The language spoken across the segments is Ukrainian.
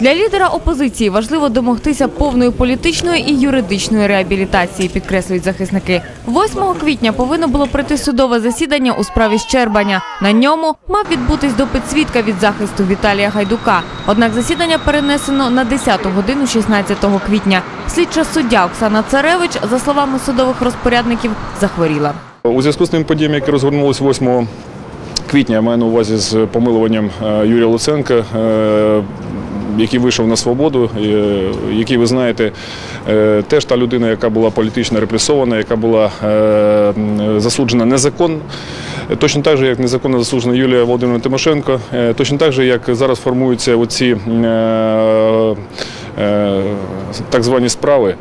Для лідера опозиції важливо домогтися повної політичної і юридичної реабілітації, підкреслюють захисники. 8 квітня повинно було прийти судове засідання у справі Щербаня. На ньому мав відбутись допит свідка від захисту Віталія Гайдука. Однак засідання перенесено на 10 годину 16 квітня. Слідча суддя Оксана Царевич, за словами судових розпорядників, захворіла. У зв'язку з тими подіями, які розгорнулися 8 квітня, я маю на увазі з помилуванням е, Юрія Луценка, е, який вийшов на свободу, е, який, ви знаєте, теж та людина, яка була політично репресована, яка була засуджена незаконно. Точно так же, як незаконно засуджена Юлія Володимирівна Тимошенко, точно так же, як зараз формуються оці так звані справи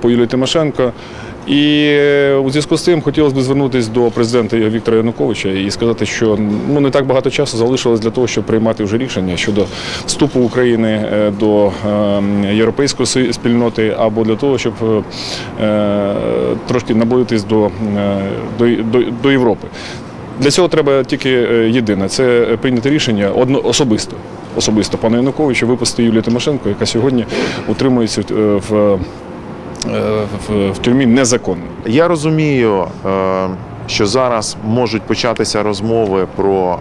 по Юлії Тимошенко. І е, у зв'язку з цим хотілося б звернутися до президента Віктора Януковича і сказати, що ну не так багато часу залишилось для того, щоб приймати вже рішення щодо вступу України е, до е, європейської спільноти або для того, щоб трошки наблизитись до, до, до, до Європи. Для цього треба тільки єдине це прийняти рішення одно особисто. Особисто пана Януковича випустити Юлію Тимошенко, яка сьогодні утримується в, в, в тюрмі незаконно. Я розумію, е, що зараз можуть початися розмови про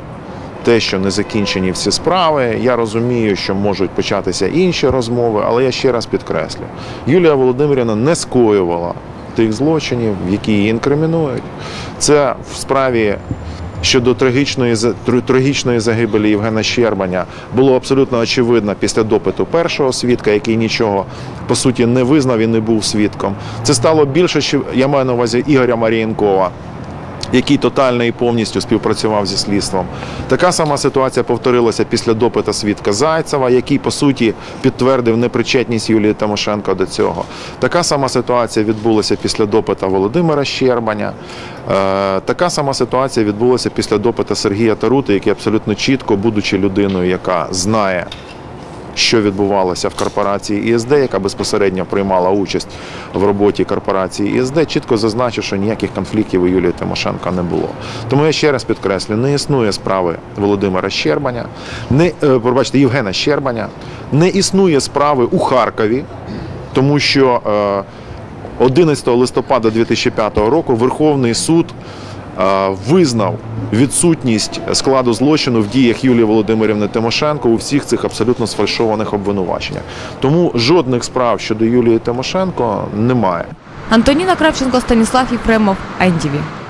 те, що не закінчені всі справи. Я розумію, що можуть початися інші розмови, але я ще раз підкреслю: Юлія Володимирівна не скоювала тих злочинів, які її інкримінують. Це в справі. Щодо трагічної трагічної загибелі Євгена Щербаня було абсолютно очевидно після допиту першого свідка, який нічого по суті не визнав і не був свідком. Це стало більше, я маю на увазі Ігоря Марієнкова, який тотально і повністю співпрацював зі слідством. Така сама ситуація повторилася після допиту свідка Зайцева, який по суті підтвердив непричетність Юлії Тимошенко до цього. Така сама ситуація відбулася після допиту Володимира Щербаня. Е, Така сама ситуація відбулася після допиту Сергія Тарути, який абсолютно чітко, будучи людиною, яка знає що відбувалося в корпорації ІСД, яка безпосередньо приймала участь в роботі корпорації ІСД, чітко зазначив, що ніяких конфліктів у Юлії Тимошенко не було. Тому я ще раз підкреслю: не існує справи Володимира Щербаня, не е, пробачте, Євгена Щербаня, не існує справи у Харкові, тому що е, 11 листопада 2005 року Верховний суд е, визнав відсутність складу злочину в діях Юлії Володимирівни Тимошенко у всіх цих абсолютно сфальшованих обвинуваченнях. Тому жодних справ щодо Юлії Тимошенко немає. Антоніна Кравченко, Станіслав Єфремов, АНТВ.